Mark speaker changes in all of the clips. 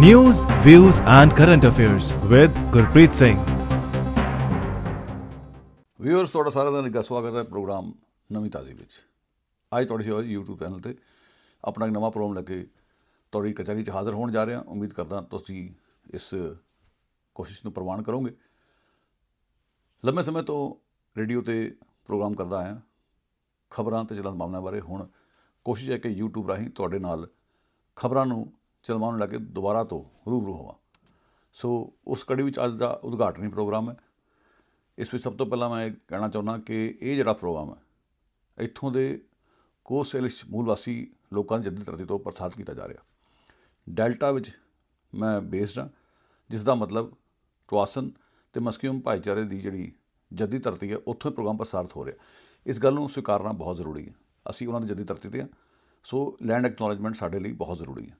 Speaker 1: News, views, and current affairs with Gurpreet Singh.
Speaker 2: Viewers ਤੁਹਾਡਾ ਸਾਰਿਆਂ ਦਾ ਨਿੱਘਾ ਸਵਾਗਤ ਹੈ ਪ੍ਰੋਗਰਾਮ ਨਵੀਂ ਤਾਜ਼ੀ ਵਿੱਚ। ਅੱਜ ਤੁਹਾਡੀ ਸੇਵਾ ਜੀ YouTube ਚੈਨਲ ਤੇ ਆਪਣਾ ਇੱਕ ਨਵਾਂ ਪ੍ਰੋਗਰਾਮ ਲੈ ਕੇ ਤੁਹਾਡੀ ਕਚਹਿਰੀ 'ਚ ਹਾਜ਼ਰ ਹੋਣ ਜਾ ਰਹੇ। ਹਾਂ ਉਮੀਦ ਕਰਦਾ ਤੁਸੀਂ ਇਸ ਕੋਸ਼ਿਸ਼ ਨੂੰ ਪ੍ਰਵਾਨ ਕਰੋਗੇ। ਲੰਮੇ ਸਮੇਂ ਤੋਂ ਰੇਡੀਓ ਤੇ ਪ੍ਰੋਗਰਾਮ ਕਰਦਾ ਆਇਆ। ਖਬਰਾਂ ਤੇ ਚਲਣ ਮਾਮਲਿਆਂ ਬਾਰੇ ਹੁਣ ਕੋਸ਼ਿਸ਼ ਹੈ ਕਿ YouTube ਰਾਹੀਂ ਤੁਹਾਡੇ ਨਾਲ ਖਬਰਾਂ ਨੂੰ ਚਲਵਾਉਣ ਲੈ ਕੇ ਦੁਬਾਰਾ ਤੋਂ ਰੂਬਰੂ ਹੋਵਾਂ। ਸੋ ਉਸ ਕੜੀ ਵਿੱਚ ਅੱਜ ਦਾ ਉਦਘਾਟਨੀ ਪ੍ਰੋਗਰਾਮ ਹੈ। ਇਸ ਵਿੱਚ ਸਭ ਤੋਂ ਪਹਿਲਾਂ ਮੈਂ ਇਹ ਕਹਿਣਾ ਚਾਹੁੰਦਾ ਕਿ ਇਹ ਜਿਹੜਾ ਪ੍ਰੋਗਰਾਮ ਹੈ, ਇੱਥੋਂ ਦੇ ਕੋਸੈਲਿਸ਼ ਮੂਲ ਵਾਸੀ ਲੋਕਾਂ ਦੀ ਜੱਦੀ ਧਰਤੀ ਤੋਂ ਪ੍ਰਸਾਰਿਤ ਕੀਤਾ ਜਾ ਰਿਹਾ। ਡੈਲਟਾ ਵਿੱਚ ਮੈਂ ਬੇਸਡ ਹਾਂ, ਜਿਸ ਦਾ ਮਤਲਬ ਟਵਾਸਨ ਤੇ ਮਸਕਿਊਮ ਭਾਈਚਾਰੇ ਦੀ ਜਿਹੜੀ ਜੱਦੀ ਧਰਤੀ ਹੈ, ਉੱਥੋਂ ਇਹ ਪ੍ਰੋਗਰਾਮ ਪ੍ਰਸਾਰਿਤ ਹੋ ਰਿਹਾ। ਇਸ ਗੱਲ ਨੂੰ ਸਵੀਕਾਰਨਾ ਬਹੁਤ ਜ਼ਰੂਰੀ ਹੈ। ਅਸੀਂ ਉਹਨਾਂ ਦੀ ਜੱਦੀ ਧਰਤੀ ਤੇ ਹਾਂ। ਸੋ ਲੈਂਡ ਐਕਨੋਲਜਮੈਂਟ ਸਾਡੇ ਲਈ ਬਹੁਤ ਜ਼ਰੂਰੀ ਹੈ।